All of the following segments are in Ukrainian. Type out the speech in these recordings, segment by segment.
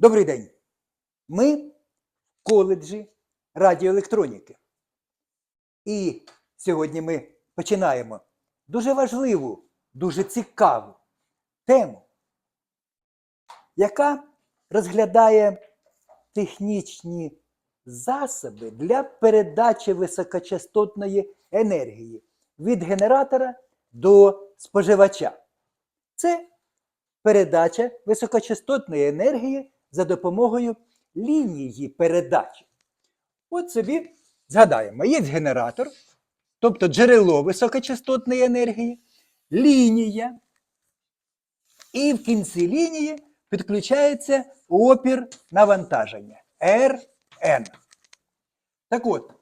Добрий день. Ми в коледжі радіоелектроніки. І сьогодні ми починаємо дуже важливу, дуже цікаву тему, яка розглядає технічні засоби для передачі високочастотної енергії від генератора до споживача. Це передача високочастотної енергії за допомогою лінії передачі. От собі згадаємо, є генератор, тобто джерело високочастотної енергії, лінія, і в кінці лінії підключається опір навантаження Rn. Так от,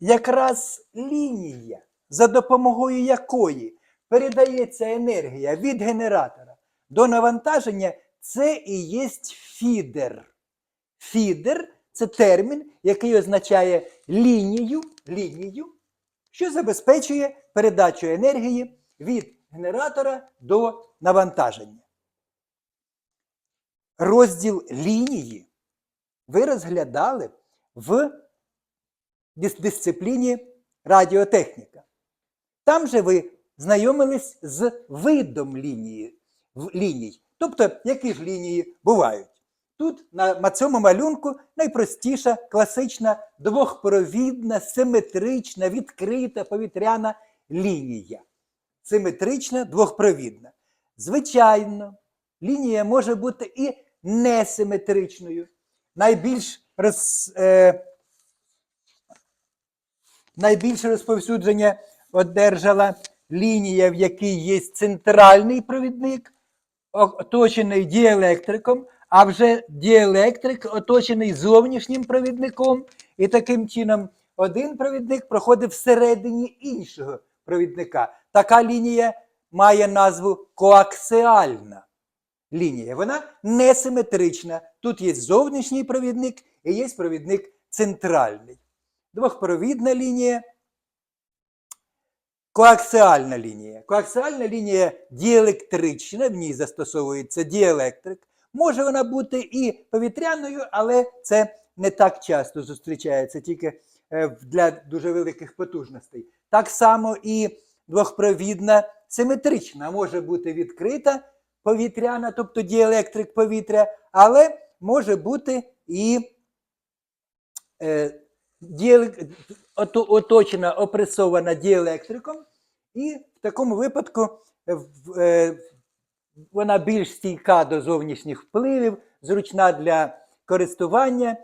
якраз лінія, за допомогою якої передається енергія від генератора до навантаження, це і є фідер. Фідер це термін, який означає лінію, лінію, що забезпечує передачу енергії від генератора до навантаження. Розділ лінії ви розглядали в дис- дисципліні радіотехніка. Там же ви знайомились з видом лінії, ліній. Тобто, які ж лінії бувають. Тут на цьому малюнку найпростіша класична двохпровідна, симетрична, відкрита повітряна лінія. Симетрична, двохпровідна. Звичайно, лінія може бути і несиметричною. Найбільш роз, е, найбільше розповсюдження одержала лінія, в якій є центральний провідник, оточений діелектриком, а вже діелектрик оточений зовнішнім провідником, і таким чином один провідник проходить всередині іншого провідника. Така лінія має назву коаксіальна лінія. Вона несиметрична. Тут є зовнішній провідник і є провідник центральний. Двохпровідна лінія. Коаксіальна лінія. Коаксіальна лінія діелектрична, в ній застосовується діелектрик. Може вона бути і повітряною, але це не так часто зустрічається, тільки е, для дуже великих потужностей. Так само і двохпровідна симетрична може бути відкрита повітряна, тобто діелектрик повітря, але може бути і е, оточена, опресована діелектриком, і в такому випадку е, е, вона більш стійка до зовнішніх впливів, зручна для користування,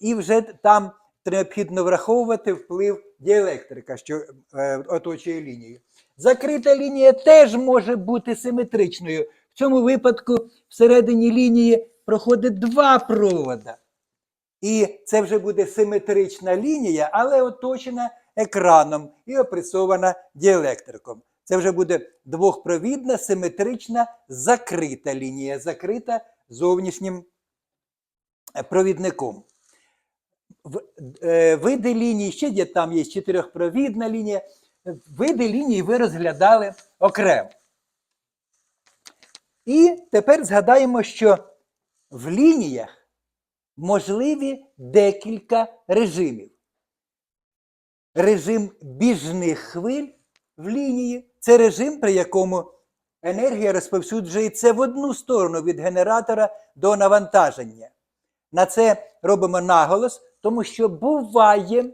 і вже там необхідно враховувати вплив діелектрика, що е, оточує лінію. Закрита лінія теж може бути симетричною. В цьому випадку всередині лінії проходить два провода. І це вже буде симетрична лінія, але оточена екраном і опресована діелектриком. Це вже буде двохпровідна, симетрична, закрита лінія, закрита зовнішнім е, провідником. Е, Види ліній, ще є там є чотирьохпровідна лінія. Види ліній ви розглядали окремо. І тепер згадаємо, що в лініях можливі декілька режимів. Режим біжних хвиль в лінії це режим, при якому енергія розповсюджується в одну сторону від генератора до навантаження. На це робимо наголос, тому що буває,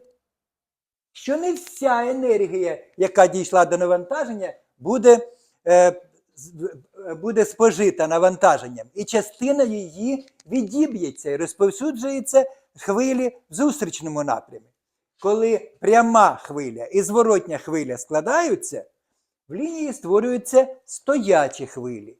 що не вся енергія, яка дійшла до навантаження, буде, е, буде спожита навантаженням, і частина її відіб'ється і розповсюджується хвилі в зустрічному напрямі. Коли пряма хвиля і зворотня хвиля складаються, в лінії створюються стоячі хвилі.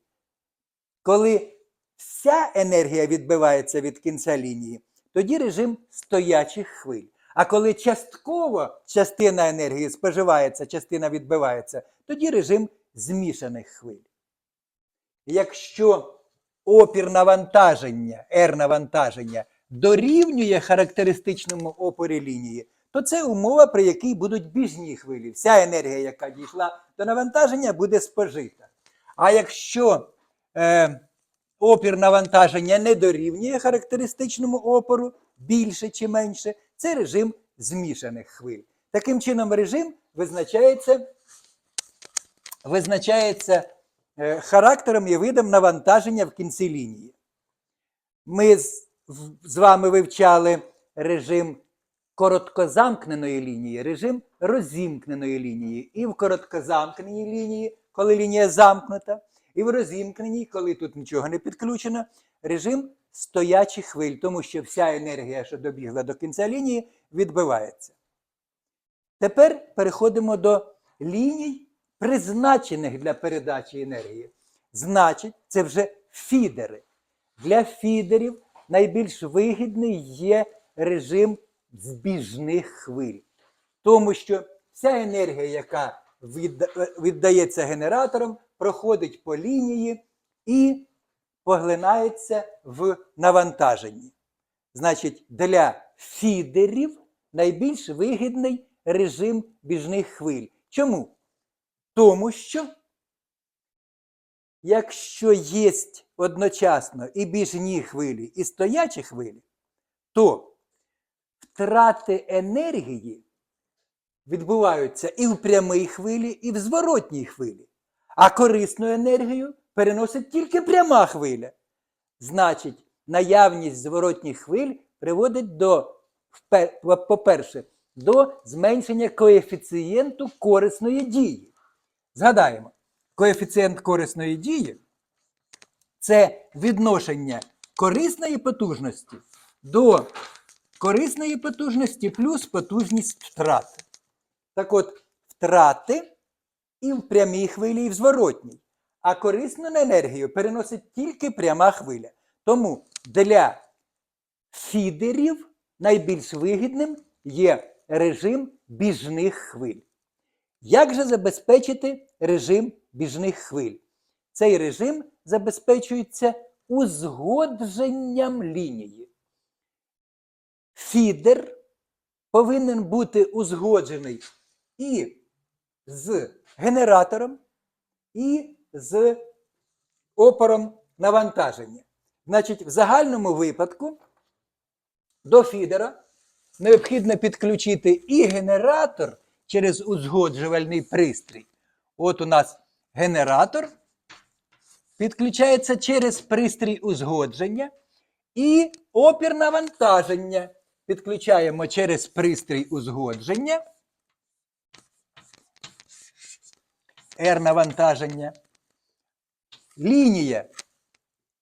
Коли вся енергія відбивається від кінця лінії, тоді режим стоячих хвиль. А коли частково частина енергії споживається, частина відбивається, тоді режим змішаних хвиль. Якщо опір навантаження, R навантаження дорівнює характеристичному опорі лінії, то це умова, при якій будуть біжні хвилі. Вся енергія, яка дійшла до навантаження, буде спожита. А якщо е, опір навантаження не дорівнює характеристичному опору більше чи менше, це режим змішаних хвиль. Таким чином, режим визначається, визначається характером і видом навантаження в кінці лінії. Ми з, з вами вивчали режим короткозамкненої лінії, режим розімкненої лінії. І в короткозамкненій лінії, коли лінія замкнута, і в розімкненій, коли тут нічого не підключено, режим стоячих хвиль, тому що вся енергія, що добігла до кінця лінії, відбивається. Тепер переходимо до ліній, призначених для передачі енергії. Значить, це вже фідери. Для фідерів найбільш вигідний є режим збіжних хвиль, тому що вся енергія, яка віддається генератором, проходить по лінії і поглинається в навантаженні. Значить, для фідерів найбільш вигідний режим біжних хвиль. Чому? Тому що якщо є одночасно і біжні хвилі, і стоячі хвилі, то втрати енергії відбуваються і в прямій хвилі, і в зворотній хвилі. А корисну енергію переносить тільки пряма хвиля. Значить, наявність зворотніх хвиль приводить до, по-перше, до зменшення коефіцієнту корисної дії. Згадаємо, коефіцієнт корисної дії це відношення корисної потужності до корисної потужності плюс потужність втрати. Так от, втрати і в прямій хвилі, і в зворотній. А корисну енергію переносить тільки пряма хвиля. Тому для фідерів найбільш вигідним є режим біжних хвиль. Як же забезпечити режим біжних хвиль? Цей режим забезпечується узгодженням лінії. Фідер повинен бути узгоджений і з генератором, і з опором навантаження. Значить, в загальному випадку до фідера необхідно підключити і генератор через узгоджувальний пристрій. От у нас генератор підключається через пристрій узгодження і опір навантаження підключаємо через пристрій узгодження. R навантаження. Лінія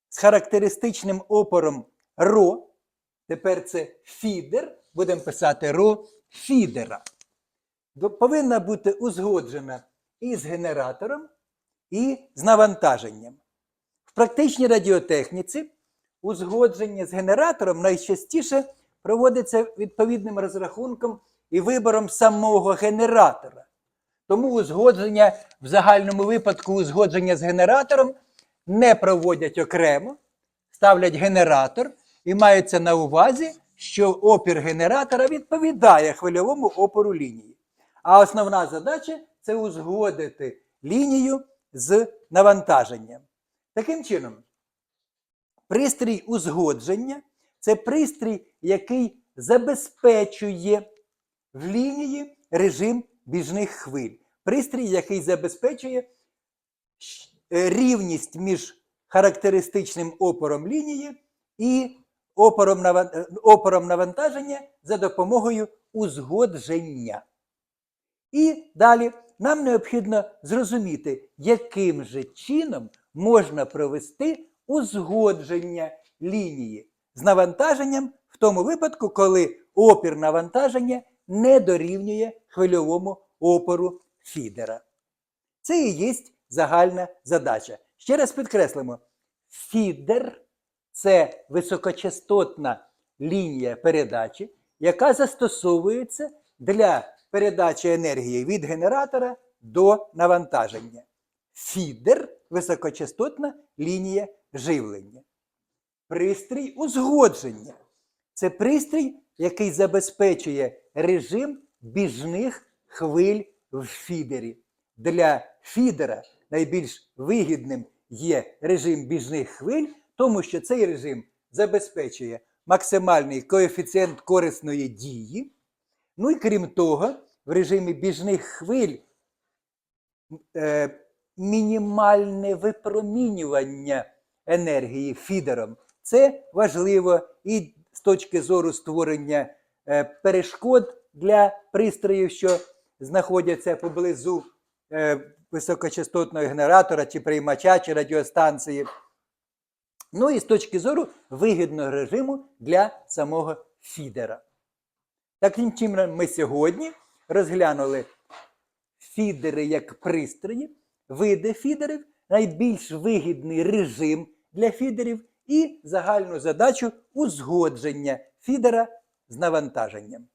з характеристичним опором ρ. Тепер це фідер. Будемо писати ρ фідера. Повинна бути узгоджена і з генератором, і з навантаженням. В практичній радіотехніці узгодження з генератором найчастіше проводиться відповідним розрахунком і вибором самого генератора. Тому узгодження в загальному випадку узгодження з генератором не проводять окремо, ставлять генератор і мається на увазі, що опір генератора відповідає хвильовому опору лінії. А основна задача це узгодити лінію з навантаженням. Таким чином, пристрій узгодження це пристрій, який забезпечує в лінії режим біжних хвиль. Пристрій, який забезпечує е, рівність між характеристичним опором лінії і опором, е, опором навантаження за допомогою узгодження. І далі нам необхідно зрозуміти, яким же чином можна провести узгодження лінії з навантаженням в тому випадку, коли опір навантаження не дорівнює хвильовому опору фідера. Це і є загальна задача. Ще раз підкреслимо: фідер це високочастотна лінія передачі, яка застосовується для передачі енергії від генератора до навантаження. Фідер високочастотна лінія живлення. Пристрій узгодження. Це пристрій, який забезпечує режим біжних хвиль в фідері. Для фідера найбільш вигідним є режим біжних хвиль, тому що цей режим забезпечує максимальний коефіцієнт корисної дії. Ну і крім того, в режимі біжних хвиль е, мінімальне випромінювання енергії фідером. Це важливо і з точки зору створення е, перешкод для пристроїв, що знаходяться поблизу е, високочастотного генератора, чи приймача, чи радіостанції. Ну і з точки зору вигідного режиму для самого фідера. Таким чином, ми сьогодні розглянули фідери як пристрої, види фідерів, найбільш вигідний режим для фідерів і загальну задачу узгодження фідера з навантаженням.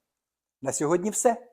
На сьогодні все.